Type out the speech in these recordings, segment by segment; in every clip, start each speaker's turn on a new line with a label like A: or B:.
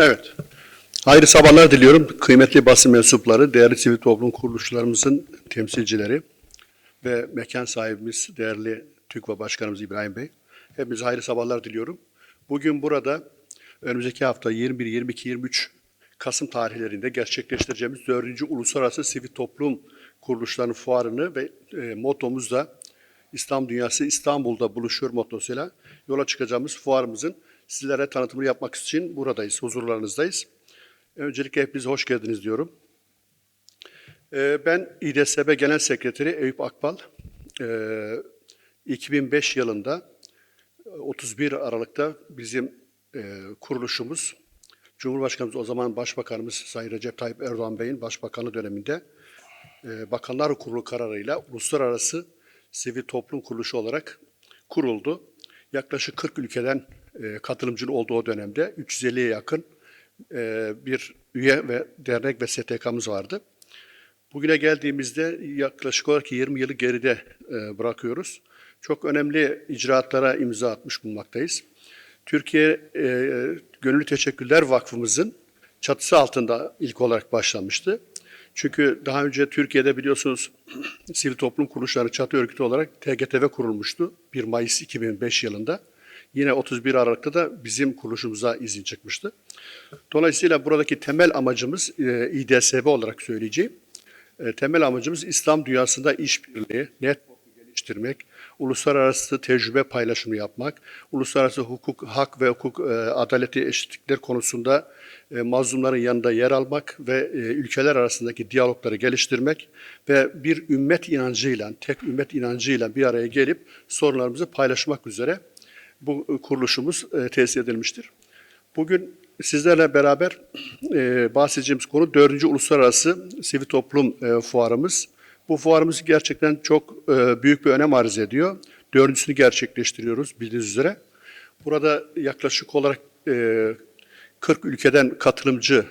A: Evet. Hayırlı sabahlar diliyorum. Kıymetli basın mensupları, değerli sivil toplum kuruluşlarımızın temsilcileri ve mekan sahibimiz, değerli TÜKVA Başkanımız İbrahim Bey. Hepinize hayırlı sabahlar diliyorum. Bugün burada önümüzdeki hafta 21, 22, 23 Kasım tarihlerinde gerçekleştireceğimiz 4. Uluslararası Sivil Toplum Kuruluşlarının fuarını ve e, motomuz da İslam Dünyası İstanbul'da buluşuyor mottosuyla yola çıkacağımız fuarımızın sizlere tanıtımını yapmak için buradayız, huzurlarınızdayız. Öncelikle hepiniz hoş geldiniz diyorum. Ee, Ben İDSB Genel Sekreteri Eyüp Akbal. Ee, 2005 yılında 31 Aralık'ta bizim e, kuruluşumuz, Cumhurbaşkanımız o zaman Başbakanımız Sayın Recep Tayyip Erdoğan Bey'in Başbakanlığı döneminde e, Bakanlar Kurulu kararıyla uluslararası sivil toplum kuruluşu olarak kuruldu. Yaklaşık 40 ülkeden e, katılımcının olduğu dönemde 350'ye yakın e, bir üye ve dernek ve STK'mız vardı. Bugüne geldiğimizde yaklaşık olarak 20 yılı geride e, bırakıyoruz. Çok önemli icraatlara imza atmış bulunmaktayız. Türkiye e, Gönüllü Teşekkürler Vakfımızın çatısı altında ilk olarak başlamıştı. Çünkü daha önce Türkiye'de biliyorsunuz sivil toplum kuruluşları çatı örgütü olarak TGTV kurulmuştu 1 Mayıs 2005 yılında. Yine 31 Aralık'ta da bizim kuruluşumuza izin çıkmıştı. Dolayısıyla buradaki temel amacımız e, İDSB olarak söyleyeceğim. E, temel amacımız İslam dünyasında işbirliği, network'u geliştirmek, uluslararası tecrübe paylaşımı yapmak, uluslararası hukuk, hak ve hukuk, e, adaleti, eşitlikler konusunda e, mazlumların yanında yer almak ve e, ülkeler arasındaki diyalogları geliştirmek ve bir ümmet inancıyla, tek ümmet inancıyla bir araya gelip sorunlarımızı paylaşmak üzere bu kuruluşumuz e, tesis edilmiştir. Bugün sizlerle beraber e, bahsedeceğimiz konu 4. Uluslararası Sivil Toplum e, Fuarımız. Bu fuarımız gerçekten çok büyük bir önem arz ediyor. Dördüncüsünü gerçekleştiriyoruz bildiğiniz üzere. Burada yaklaşık olarak e, 40 ülkeden katılımcı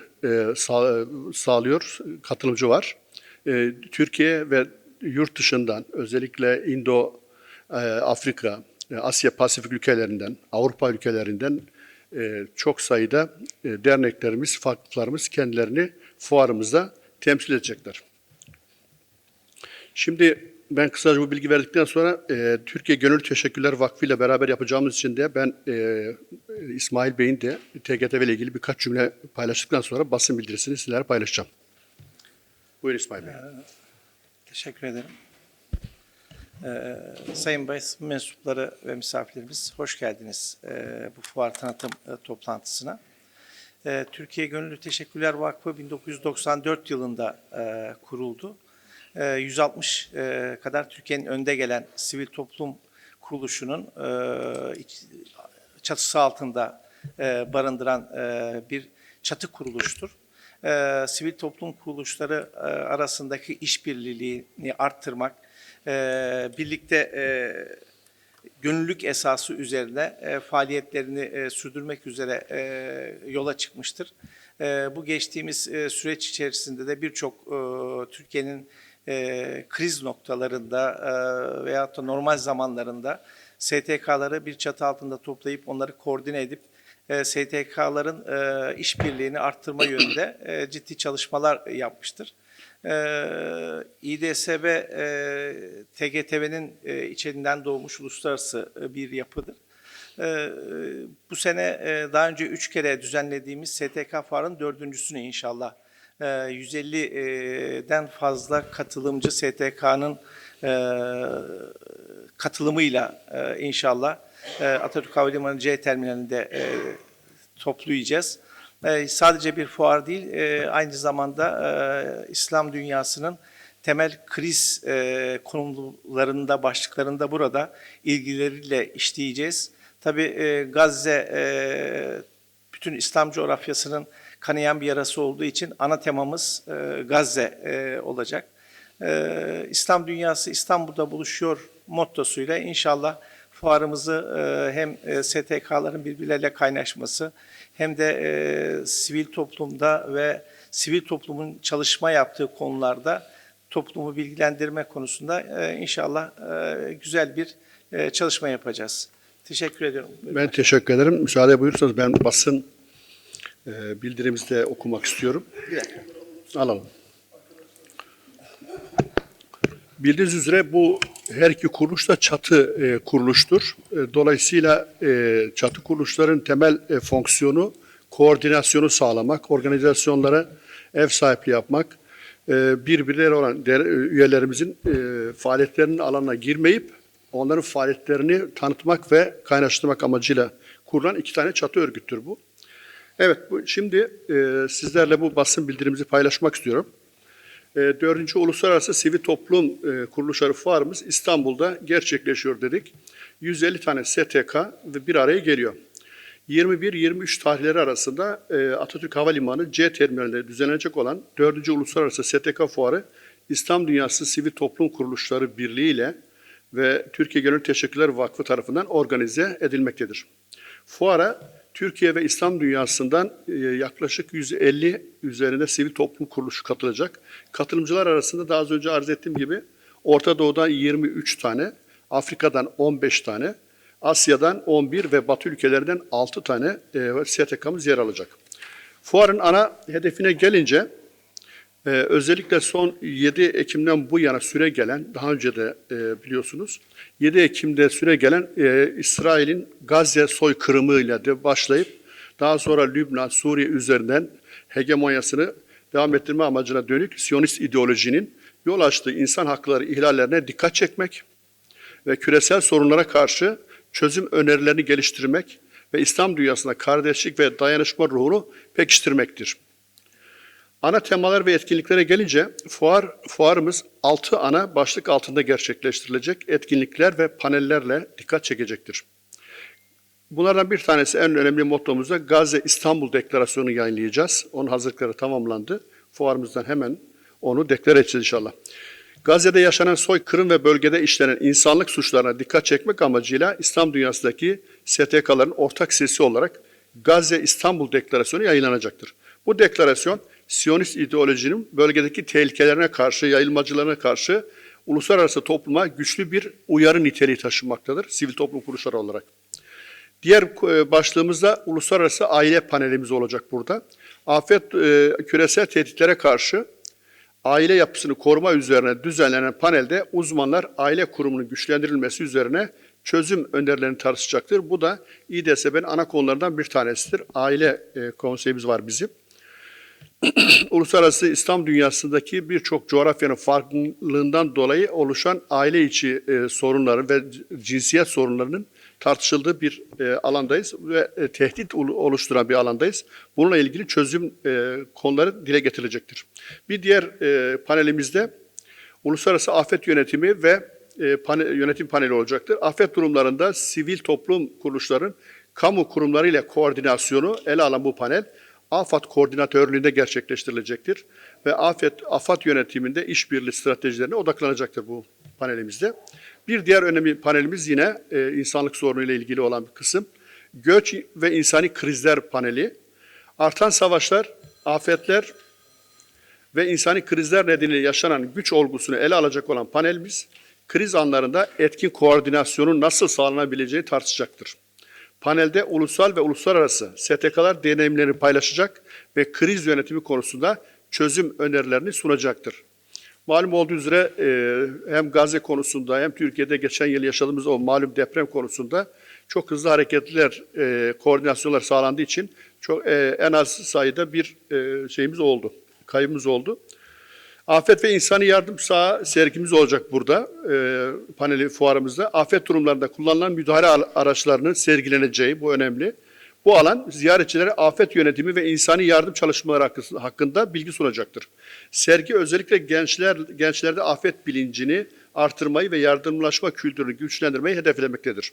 A: sağ, sağlıyor, katılımcı var. Türkiye ve yurt dışından özellikle Indo, Afrika, Asya Pasifik ülkelerinden, Avrupa ülkelerinden e, çok sayıda e, derneklerimiz, farklılıklarımız kendilerini fuarımızda temsil edecekler. Şimdi ben kısaca bu bilgi verdikten sonra e, Türkiye Gönüllü Teşekkürler Vakfı ile beraber yapacağımız için de ben e, İsmail Bey'in de TGTV ile ilgili birkaç cümle paylaştıktan sonra basın bildirisini sizlerle paylaşacağım. Buyurun İsmail Bey.
B: Teşekkür ederim. Ee, Sayın basın mensupları ve misafirlerimiz hoş geldiniz ee, bu fuar tanıtım e, toplantısına. Ee, Türkiye Gönüllü Teşekkürler Vakfı 1994 yılında e, kuruldu. Ee, 160 e, kadar Türkiye'nin önde gelen sivil toplum kuruluşunun e, çatısı altında e, barındıran e, bir çatı kuruluştur. E, sivil toplum kuruluşları e, arasındaki işbirliğini arttırmak, e, birlikte e, gönüllülük esası üzerine e, faaliyetlerini e, sürdürmek üzere e, yola çıkmıştır. E, bu geçtiğimiz e, süreç içerisinde de birçok e, Türkiye'nin e, kriz noktalarında e, veyahut da normal zamanlarında STK'ları bir çatı altında toplayıp onları koordine edip e, STK'ların e, işbirliğini arttırma yönünde e, ciddi çalışmalar yapmıştır. E, İDSB e, TGTV'nin e, içeriğinden doğmuş uluslararası e, bir yapıdır. E, bu sene e, daha önce üç kere düzenlediğimiz STK Fuar'ın dördüncüsünü inşallah e, 150'den fazla katılımcı STK'nın e, katılımıyla e, inşallah e, Atatürk Havalimanı C terminalinde e, toplayacağız. E, sadece bir fuar değil, e, aynı zamanda e, İslam dünyasının temel kriz e, konularında, başlıklarında burada ilgileriyle işleyeceğiz. Tabii Gazze bütün İslam coğrafyasının kanayan bir yarası olduğu için ana temamız Gazze olacak. İslam dünyası İstanbul'da buluşuyor mottosuyla inşallah fuarımızı e, hem e, STK'ların birbirleriyle kaynaşması hem de e, sivil toplumda ve sivil toplumun çalışma yaptığı konularda toplumu bilgilendirme konusunda e, inşallah e, güzel bir e, çalışma yapacağız. Teşekkür ediyorum.
A: Ben teşekkür ederim. Müsaade buyursanız ben basın e, bildirimizi de okumak istiyorum. Alalım. Bildiğiniz üzere bu her iki kuruluş da çatı e, kuruluştur. E, dolayısıyla e, çatı kuruluşların temel e, fonksiyonu koordinasyonu sağlamak, organizasyonlara ev sahipliği yapmak, e, birbirleri olan der, üyelerimizin e, faaliyetlerinin alanına girmeyip onların faaliyetlerini tanıtmak ve kaynaştırmak amacıyla kurulan iki tane çatı örgüttür bu. Evet, bu, şimdi e, sizlerle bu basın bildirimizi paylaşmak istiyorum. E, Dördüncü Uluslararası Sivil Toplum e, Kuruluşları Fuarımız İstanbul'da gerçekleşiyor dedik. 150 tane STK ve bir araya geliyor. 21-23 tarihleri arasında e, Atatürk Havalimanı C terminalinde düzenlenecek olan 4. Uluslararası STK Fuarı İslam Dünyası Sivil Toplum Kuruluşları Birliği ile ve Türkiye Gönüllü Teşekkürler Vakfı tarafından organize edilmektedir. Fuara Türkiye ve İslam dünyasından e, yaklaşık 150 üzerinde sivil toplum kuruluşu katılacak. Katılımcılar arasında daha az önce arz ettiğim gibi Orta Doğu'dan 23 tane, Afrika'dan 15 tane, Asya'dan 11 ve Batı ülkelerinden 6 tane e, STK'mız yer alacak. Fuarın ana hedefine gelince ee, özellikle son 7 Ekim'den bu yana süre gelen, daha önce de e, biliyorsunuz, 7 Ekim'de süre gelen e, İsrail'in Gazze soykırımıyla de başlayıp daha sonra Lübnan, Suriye üzerinden hegemonyasını devam ettirme amacına dönük Siyonist ideolojinin yol açtığı insan hakları ihlallerine dikkat çekmek ve küresel sorunlara karşı çözüm önerilerini geliştirmek ve İslam dünyasında kardeşlik ve dayanışma ruhunu pekiştirmektir. Ana temalar ve etkinliklere gelince fuar fuarımız 6 ana başlık altında gerçekleştirilecek etkinlikler ve panellerle dikkat çekecektir. Bunlardan bir tanesi en önemli mottomuzda Gazze İstanbul Deklarasyonu yayınlayacağız. Onun hazırlıkları tamamlandı. Fuarımızdan hemen onu deklar edeceğiz inşallah. Gazze'de yaşanan soykırım ve bölgede işlenen insanlık suçlarına dikkat çekmek amacıyla İslam dünyasındaki STK'ların ortak sesi olarak Gazze İstanbul Deklarasyonu yayınlanacaktır. Bu deklarasyon Siyonist ideolojinin bölgedeki tehlikelerine karşı, yayılmacılarına karşı uluslararası topluma güçlü bir uyarı niteliği taşımaktadır sivil toplum kuruluşları olarak. Diğer e, başlığımızda uluslararası aile panelimiz olacak burada. Afet e, küresel tehditlere karşı aile yapısını koruma üzerine düzenlenen panelde uzmanlar aile kurumunun güçlendirilmesi üzerine çözüm önerilerini tartışacaktır. Bu da İDSB'nin ana konularından bir tanesidir. Aile e, konseyimiz var bizim. Uluslararası İslam dünyasındaki birçok coğrafyanın farklılığından dolayı oluşan aile içi e, sorunların ve cinsiyet sorunlarının tartışıldığı bir e, alandayız ve e, tehdit oluşturan bir alandayız. Bununla ilgili çözüm e, konuları dile getirilecektir. Bir diğer e, panelimizde uluslararası afet yönetimi ve e, pane, yönetim paneli olacaktır. Afet durumlarında sivil toplum kuruluşların kamu kurumları ile koordinasyonu ele alan bu panel AFAD koordinatörlüğünde gerçekleştirilecektir ve afet AFAD yönetiminde işbirliği stratejilerine odaklanacaktır bu panelimizde. Bir diğer önemli panelimiz yine e, insanlık sorunu ile ilgili olan bir kısım. Göç ve insani krizler paneli. Artan savaşlar, afetler ve insani krizler nedeniyle yaşanan güç olgusunu ele alacak olan panelimiz, kriz anlarında etkin koordinasyonun nasıl sağlanabileceğini tartışacaktır. Panelde ulusal ve uluslararası STK'lar deneyimlerini paylaşacak ve kriz yönetimi konusunda çözüm önerilerini sunacaktır. Malum olduğu üzere e, hem Gazze konusunda hem Türkiye'de geçen yıl yaşadığımız o malum deprem konusunda çok hızlı hareketler, e, koordinasyonlar sağlandığı için çok e, en az sayıda bir şeyimiz oldu, kaybımız oldu. Afet ve insani yardım saha sergimiz olacak burada e, paneli fuarımızda. Afet durumlarında kullanılan müdahale araçlarının sergileneceği bu önemli. Bu alan ziyaretçilere afet yönetimi ve insani yardım çalışmaları hakkında bilgi sunacaktır. Sergi özellikle gençler gençlerde afet bilincini artırmayı ve yardımlaşma kültürünü güçlendirmeyi hedeflemektedir.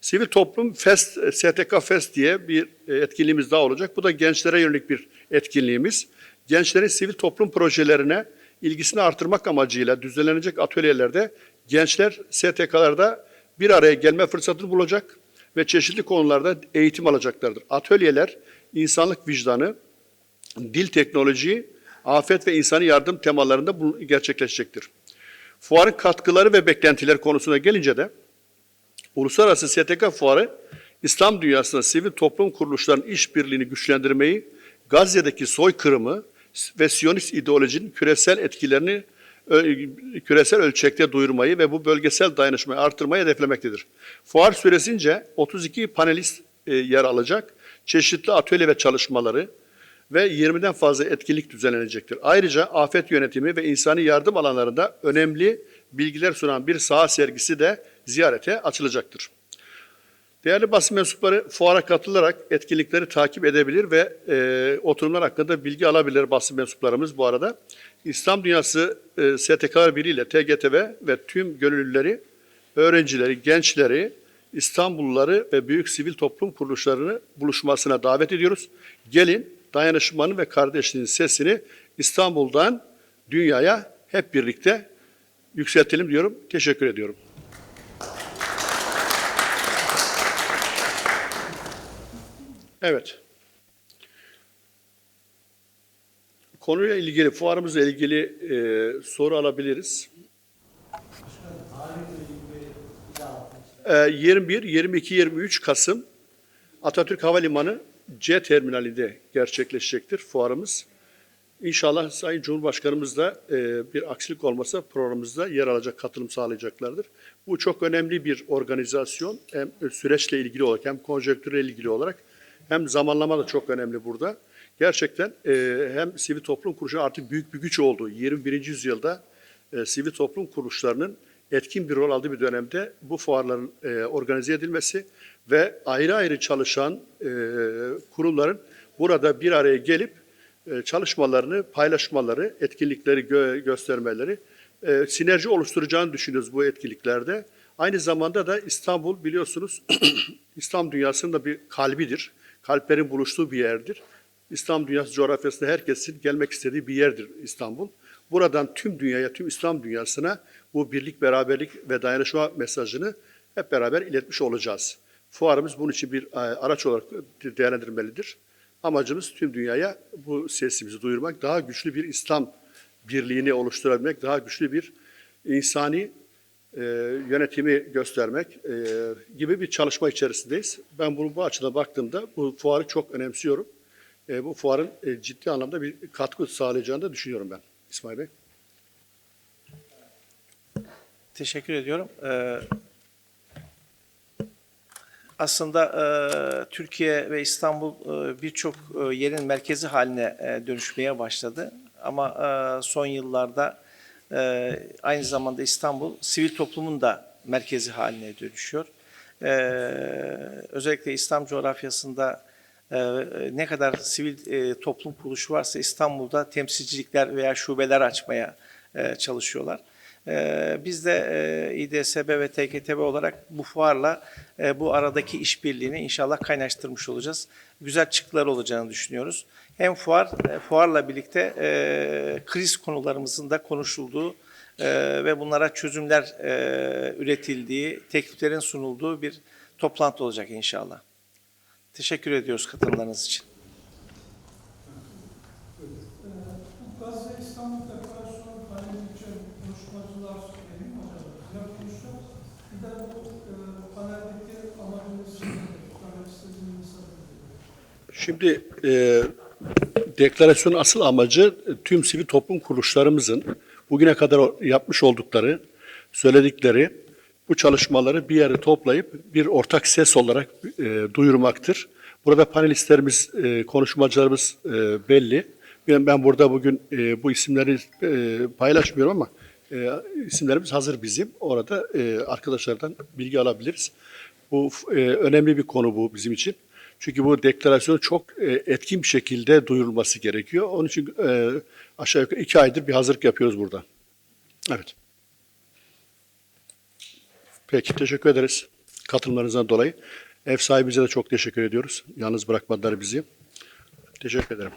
A: Sivil Toplum Fest, STK Fest diye bir e, etkinliğimiz daha olacak. Bu da gençlere yönelik bir etkinliğimiz gençlerin sivil toplum projelerine ilgisini artırmak amacıyla düzenlenecek atölyelerde gençler STK'larda bir araya gelme fırsatını bulacak ve çeşitli konularda eğitim alacaklardır. Atölyeler insanlık vicdanı, dil teknoloji, afet ve insani yardım temalarında gerçekleşecektir. Fuarın katkıları ve beklentiler konusuna gelince de Uluslararası STK Fuarı İslam dünyasında sivil toplum kuruluşlarının işbirliğini güçlendirmeyi, Gazze'deki soykırımı ve Siyonist ideolojinin küresel etkilerini küresel ölçekte duyurmayı ve bu bölgesel dayanışmayı artırmayı hedeflemektedir. Fuar süresince 32 panelist e, yer alacak, çeşitli atölye ve çalışmaları ve 20'den fazla etkinlik düzenlenecektir. Ayrıca afet yönetimi ve insani yardım alanlarında önemli bilgiler sunan bir saha sergisi de ziyarete açılacaktır. Değerli basın mensupları fuara katılarak etkinlikleri takip edebilir ve e, oturumlar hakkında bilgi alabilir basın mensuplarımız bu arada. İslam Dünyası e, Birliği ile TGTV ve tüm gönüllüleri, öğrencileri, gençleri, İstanbulluları ve büyük sivil toplum kuruluşlarını buluşmasına davet ediyoruz. Gelin dayanışmanın ve kardeşliğin sesini İstanbul'dan dünyaya hep birlikte yükseltelim diyorum. Teşekkür ediyorum. Evet. Konuyla ilgili, fuarımızla ilgili e, soru alabiliriz. E, 21, 22, 23 Kasım Atatürk Havalimanı C terminalinde gerçekleşecektir fuarımız. İnşallah Sayın Cumhurbaşkanımız da e, bir aksilik olmasa programımızda yer alacak, katılım sağlayacaklardır. Bu çok önemli bir organizasyon. Hem süreçle ilgili olarak hem konjonktürle ilgili olarak hem zamanlama da çok önemli burada. Gerçekten e, hem sivil toplum kuruluşu artık büyük bir güç oldu. 21. yüzyılda e, sivil toplum kuruluşlarının etkin bir rol aldığı bir dönemde bu fuarların e, organize edilmesi ve ayrı ayrı çalışan e, kurumların burada bir araya gelip e, çalışmalarını, paylaşmaları, etkinlikleri gö- göstermeleri e, sinerji oluşturacağını düşünüyoruz bu etkinliklerde. Aynı zamanda da İstanbul biliyorsunuz İslam dünyasının da bir kalbidir. Kalplerin buluştuğu bir yerdir. İslam dünyası coğrafyasında herkesin gelmek istediği bir yerdir İstanbul. Buradan tüm dünyaya, tüm İslam dünyasına bu birlik, beraberlik ve dayanışma mesajını hep beraber iletmiş olacağız. Fuarımız bunun için bir e, araç olarak değerlendirmelidir. Amacımız tüm dünyaya bu sesimizi duyurmak, daha güçlü bir İslam birliğini oluşturabilmek, daha güçlü bir insani e, yönetimi göstermek e, gibi bir çalışma içerisindeyiz. Ben bunu bu açıdan baktığımda bu fuarı çok önemsiyorum. E, bu fuarın e, ciddi anlamda bir katkı sağlayacağını da düşünüyorum ben. İsmail Bey.
B: Teşekkür ediyorum. Ee, aslında e, Türkiye ve İstanbul e, birçok e, yerin merkezi haline e, dönüşmeye başladı. Ama e, son yıllarda e, aynı zamanda İstanbul sivil toplumun da merkezi haline dönüşüyor. E, özellikle İslam coğrafyasında e, ne kadar sivil e, toplum kuruluşu varsa İstanbul'da temsilcilikler veya şubeler açmaya e, çalışıyorlar. Ee, Biz de e, İDSB ve TKTB olarak bu fuarla e, bu aradaki işbirliğini inşallah kaynaştırmış olacağız. Güzel çıktılar olacağını düşünüyoruz. Hem fuar, e, fuarla birlikte e, kriz konularımızın da konuşulduğu ve bunlara çözümler üretildiği, tekliflerin sunulduğu bir toplantı olacak inşallah. Teşekkür ediyoruz katılımlarınız için.
C: Bu Gazze İstanbul Deklarasyonu paneldeki konuşmacılar benim hocam ne konuşacağız? Bir de bu e, paneldeki amacımız söylemek istediğimiz
A: Şimdi e, deklarasyonun asıl amacı tüm sivil toplum kuruluşlarımızın bugüne kadar yapmış oldukları, söyledikleri bu çalışmaları bir yere toplayıp bir ortak ses olarak e, duyurmaktır. Burada panelistlerimiz, e, konuşmacılarımız e, belli. Ben, ben burada bugün e, bu isimleri e, paylaşmıyorum ama e, isimlerimiz hazır bizim. Orada e, arkadaşlardan bilgi alabiliriz. Bu e, önemli bir konu bu bizim için. Çünkü bu deklarasyon çok e, etkin bir şekilde duyurulması gerekiyor. Onun için e, aşağı yukarı iki aydır bir hazırlık yapıyoruz burada. Evet. Peki, teşekkür ederiz katılımlarınızdan dolayı. Ev sahibimize de çok teşekkür ediyoruz. Yalnız bırakmadılar bizi. Teşekkür ederim.